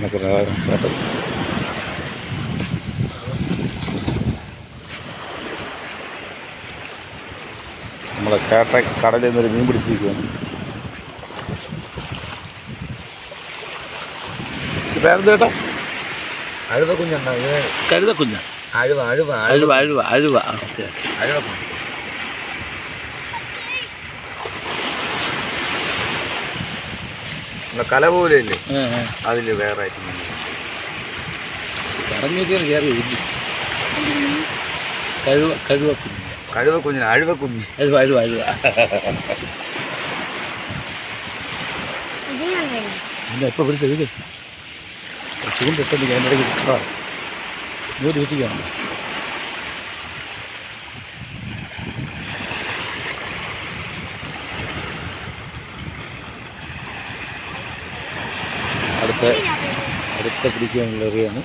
എന്നൊക്കെ ചേട്ടൻ നമ്മളെ കേട്ട കടലിൽ നിന്നൊരു മീൻ പിടിച്ചിരിക്കുകയാണ്. പേരെന്ത് ചേട്ടാ? അഴുവ കുഞ്ഞുണ്ടോ കരുത കുഞ്ഞ അഴുവ അഴുവ അഴുവ. അഴുവ അഴുവ ഓക്കെ അഴുവ കുഞ്ഞ് നമ്മുടെ കല പോലെ ഇല്ലേ അതിൽ വേറെ കഴിവക്കുഞ്ഞിന് അഴിവക്കുഞ്ഞി കഴുവ കഴുവ കുഞ്ഞ്. കഴുവ കുഞ്ഞിന് അഴുവ കുഞ്ഞ്. അഴുവ അഴുവ അഴുവ. പിന്നെ എപ്പോൾ പിടിച്ച ഇത്. ചൂണ്ടിട്ടുണ്ട് ഞാൻ ഇടയ്ക്ക് ആ ജോലി കിട്ടിയാണ് അടുത്ത അടുത്ത പിടിക്കാനുള്ള എറിയാണ്.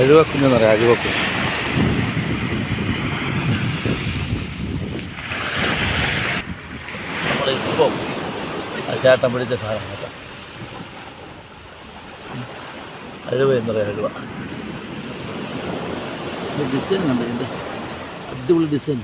അഴുവക്കുഞ്ഞെന്ന് പറയാം അഴുവക്കുഞ്ഞ് നമ്മളിപ്പോൾ ആ ചേട്ടൻ പിടിച്ച സാധനം കേട്ടോ. അഴുവ എന്ന് പറയാം അഴുവ. ഡിസൈൻ കണ്ടതിന്റെ അടിപൊളി ഡിസൈൻ.